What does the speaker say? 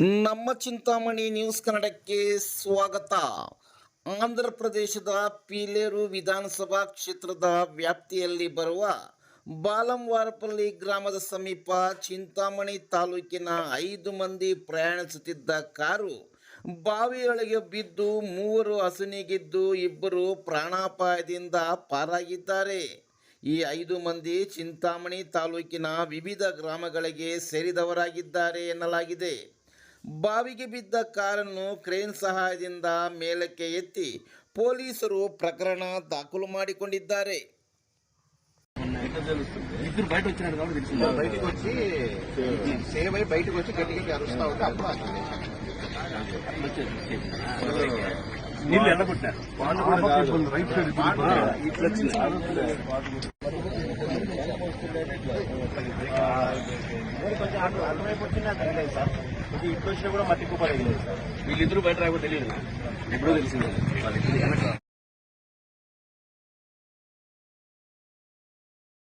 ನಮ್ಮ ಚಿಂತಾಮಣಿ ನ್ಯೂಸ್ ಕನ್ನಡಕ್ಕೆ ಸ್ವಾಗತ. ಆಂಧ್ರ ಪ್ರದೇಶದ ಪೀಲೇರು ವಿಧಾನಸಭಾ ಕ್ಷೇತ್ರದ ವ್ಯಾಪ್ತಿಯಲ್ಲಿ ಬರುವ ಬಾಲಂವಾರಪಲ್ಲಿ ಗ್ರಾಮದ ಸಮೀಪ ಚಿಂತಾಮಣಿ ತಾಲೂಕಿನ ಐದು ಮಂದಿ ಪ್ರಯಾಣಿಸುತ್ತಿದ್ದ ಕಾರು ಬಾವಿಯೊಳಗೆ ಬಿದ್ದು ಮೂವರು ಹಸುನಿಗಿದ್ದು ಇಬ್ಬರು ಪ್ರಾಣಾಪಾಯದಿಂದ ಪಾರಾಗಿದ್ದಾರೆ. ಈ ಐದು ಮಂದಿ ಚಿಂತಾಮಣಿ ತಾಲೂಕಿನ ವಿವಿಧ ಗ್ರಾಮಗಳಿಗೆ ಸೇರಿದವರಾಗಿದ್ದಾರೆ ಎನ್ನಲಾಗಿದೆ. ಬಾವಿಗೆ ಬಿದ್ದ ಕಾರನ್ನು ಕ್ರೇನ್ ಸಹಾಯದಿಂದ ಮೇಲಕ್ಕೆ ఎత్తి ಪೊಲೀಸರು ಪ್ರಕರಣ ದಾಖಲು ಮಾಡಿಕೊಂಡಿದ್ದಾರೆ ఇద్దరు బయట వచ్చినాడు కాబట్టి తెలిసింది బయటికి వచ్చి సేవ్ అయి బయటకు వచ్చి గట్టిగా అరుస్తా ఉంటే అప్పుడు ఆగింది. నీళ్ళు ఎండగొట్టినారు వాళ్ళు కూడా రైట్ సైడ్ ఇట్లా కొంచెం అటు అటువైపు వచ్చినా తెలియదు సార్. కొంచెం ఇటు వచ్చినా కూడా మట్టి కుప్ప తగిలేదు సార్. వీళ్ళిద్దరూ బయట రాకపోతే తెలియదు. ఎప్పుడో తెలిసింది. వాళ్ళిద్దరు వెనక